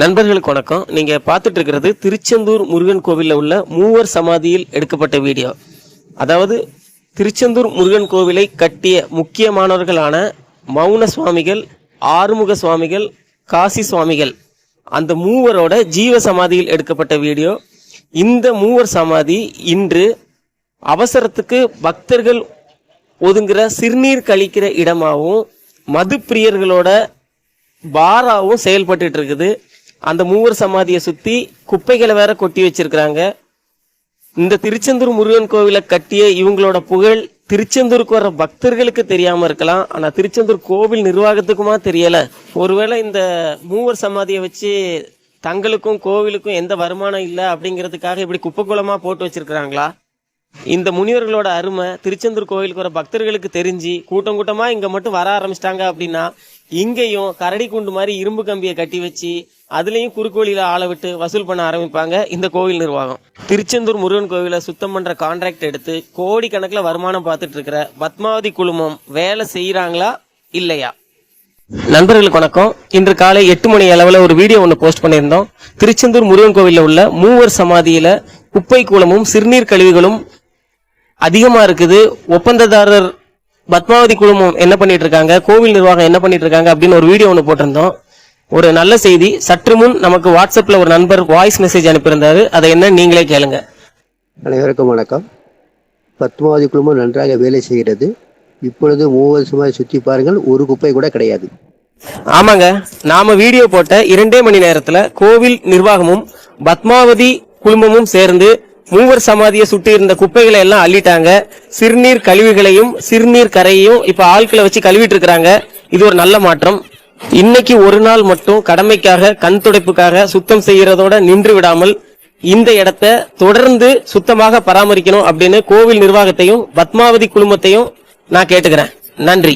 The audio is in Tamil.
நண்பர்களுக்கு வணக்கம். நீங்க பார்த்துட்டு இருக்கிறது திருச்செந்தூர் முருகன் கோவிலில் உள்ள மூவர் சமாதியில் எடுக்கப்பட்ட வீடியோ. அதாவது திருச்செந்தூர் முருகன் கோவிலை கட்டிய முக்கியமானவர்களான மௌன சுவாமிகள் ஆறுமுக சுவாமிகள் காசி சுவாமிகள். அந்த மூவரோட ஜீவ சமாதியில் எடுக்கப்பட்ட வீடியோ. இந்த மூவர் சமாதி இன்று அவசரத்துக்கு பக்தர்கள் ஒதுங்குற சிறுநீர் கழிக்கிற இடமாகவும் மது பிரியர்களோட பாராவும் செயல்பட்டு இருக்குது. அந்த மூவர் சமாதியை சுத்தி குப்பைகளை வேற கொட்டி வச்சிருக்கிறாங்க. இந்த திருச்செந்தூர் முருகன் கோவிலை கட்டிய இவங்களோட புகழ் திருச்செந்தூருக்கு வர பக்தர்களுக்கு தெரியாம இருக்கலாம். ஆனா திருச்செந்தூர் கோவில் நிர்வாகத்துக்குமா தெரியல. ஒருவேளை இந்த மூவர் சமாதியை வச்சு தங்களுக்கும் கோவிலுக்கும் எந்த வருமானம் இல்லை அப்படிங்கிறதுக்காக இப்படி குப்பைக்குளமா போட்டு வச்சிருக்கிறாங்களா? இந்த முனிவர்களோட அருமை திருச்செந்தூர் கோவிலுக்கு வர பக்தர்களுக்கு தெரிஞ்சு கூட்டம் கூட்டமாக இங்கே மட்டும் வர ஆரம்பிச்சிட்டாங்க அப்படின்னா இங்கேயும் கரடி குண்டு மாதிரி இரும்பு கம்பியை கட்டி வச்சு அதுலேயும் குறுக்கோழியில் ஆளை விட்டு வசூல் பண்ண ஆரம்பிப்பாங்க இந்த கோவில் நிர்வாகம். திருச்செந்தூர் முருகன் கோவிலை சுத்தம் பண்ணுற கான்ட்ராக்ட் எடுத்து கோடி வருமானம் பார்த்துட்டு இருக்கிற பத்மாவதி குழுமம் வேலை செய்கிறாங்களா இல்லையா? நண்பர்களுக்கு வணக்கம். இன்று காலை எட்டு மணி அளவில் ஒரு வீடியோ ஒன்று போஸ்ட் பண்ணியிருந்தோம். திருச்செந்தூர் முருகன் கோவிலில் உள்ள மூவர் சமாதியில் குப்பை கூலமும் சிறுநீர் கழிவுகளும் அதிகமா இருக்குது. ஒப்பந்ததாரர் பத்மாவதி குழுமம் என்ன பண்ணிட்டு இருக்காங்க கோவில் நிர்வாகம் என்ன பண்ணிட்டு இருக்காங்க அப்படின்னு ஒரு வீடியோ ஒன்று போட்டிருந்தோம். ஒரு நல்ல செய்தி. சற்று முன் நமக்கு வாட்ஸ்அப்ல ஒரு நண்பர் வாய்ஸ் மெசேஜ் அனுப்பியிருந்தாரு. அதை என்ன நீங்களே கேளுங்க. அனைவருக்கும் வணக்கம். பத்மாவதி குழுமம் நன்றாக வேலை செய்கிறது. இப்பொழுது மூவர் சுமார் சுற்றி பாருங்கள். ஒரு குப்பை கூட கிடையாது. ஆமாங்க. நாம வீடியோ போட்ட இரண்டே மணி நேரத்துல கோவில் நிர்வாகமும் பத்மாவதி குழுமமும் சேர்ந்து மூவர் சமாதியை சுட்டி இருந்த குப்பைகளை எல்லாம் அள்ளிட்டாங்க. சிறுநீர் கழிவுகளையும் சிறுநீர் கரையையும் இப்ப ஆட்களை வச்சு கழுவிட்டு இருக்கிறாங்க இது ஒரு நல்ல மாற்றம். இன்னைக்கு ஒரு நாள் மட்டும் கடமைக்காக கண் துடைப்புக்காக சுத்தம் செய்யறதோட நின்று விடாமல் இந்த இடத்தை தொடர்ந்து சுத்தமாக பராமரிக்கணும் அப்படின்னு கோவில் நிர்வாகத்தையும் பத்மாவதி குழுமத்தையும் நான் கேட்டுக்கிறேன். நன்றி.